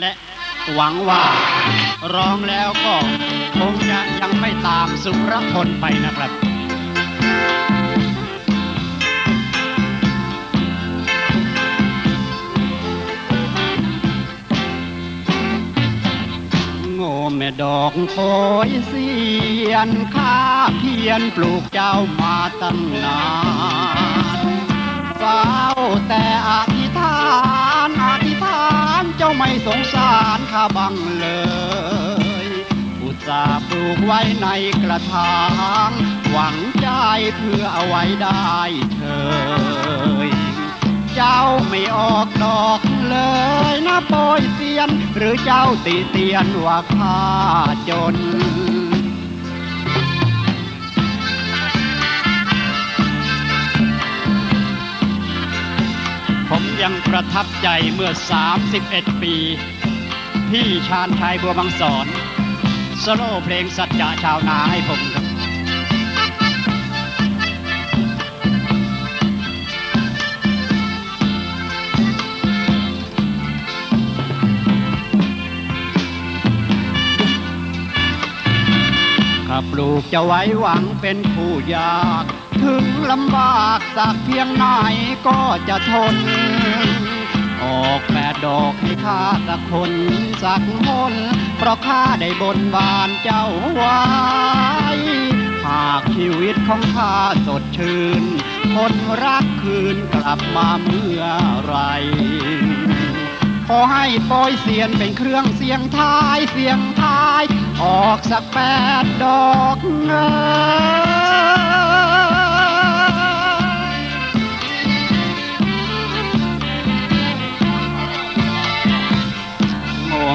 และหวังว่าร้องแล้วก็คงจะยังไม่ตามสุรพลไปนะครับโง่แม่ดอกโอยเสียนข้าเพียนปลูกเจ้ามาตั้งนาน ข้าบังเลยอุตส่าห์ปลูกไว้ในกระถาง หวังใจเพื่อเอาไว้ได้เธยเจ้าไม่ออกดอกเลยนะโปอยเสียน หรือเจ้าติเตียนว่าข้าจนผมยังประทับใจเมื่อ 31 ปี พี่ชาญชัยบัวบางสอนสโลเพลงสัจจะชาวนาให้ผมครับข้าปลูกจะไว้หวังเป็นผู้ยาก ถึงลำบากสักเพียงไหนก็จะทน ออกแป ดอกให้ข้าสักคนสักหนเพราะข้าได้บนบานเจ้าไว้หากชีวิตของข้าสดชื่น คนรักคืนกลับมาเมื่อไรขอให้ปรยเสียนเป็นเครื่องเสียงทายเสียงทาย ออกสักแปดดอกเง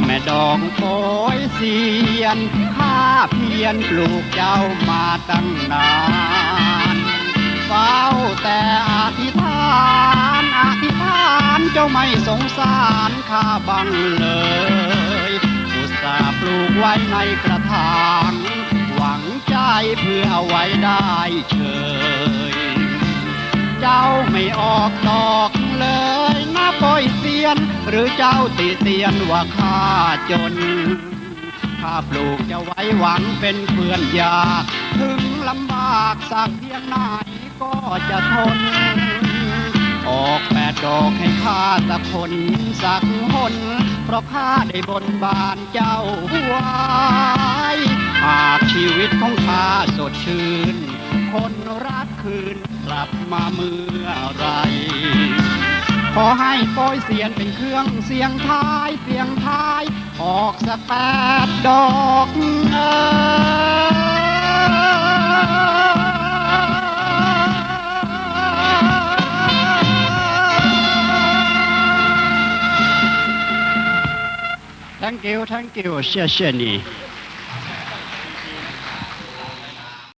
แม่ดองโปรยเสียนข้าเพียนปลูกเจ้ามาตั้งนานเฝ้าแต่อธิษฐานอธิษฐานเจ้าไม่สงสารข้าบังเลยอุตส่าห์ปลูกไว้ในกระถางหวังใจเพื่อเอาไว้ได้เฉยเจ้าไม่ออกดอกเลย นะปอยเสียน หรือเจ้าติเตียนว่าข้าจน ข้าปลูกจะไว้หวังเป็นเพื่อนยาก ถึงลำบากสักเพียงไหนก็จะทน ออกแปดดอกให้ข้าสักคนสักหน เพราะข้าได้บนบานเจ้าไว้หากชีวิตของข้าสดชื่น คนรักคืนกลับมาเมื่อไร ขอให้โป้ยเสียงเป็นเครื่องเสียงทายเสียงทาย ออกสแปดดอกเอทั้งเกี่ยวทั้งเกียวเชี่ยเชี่ยนี่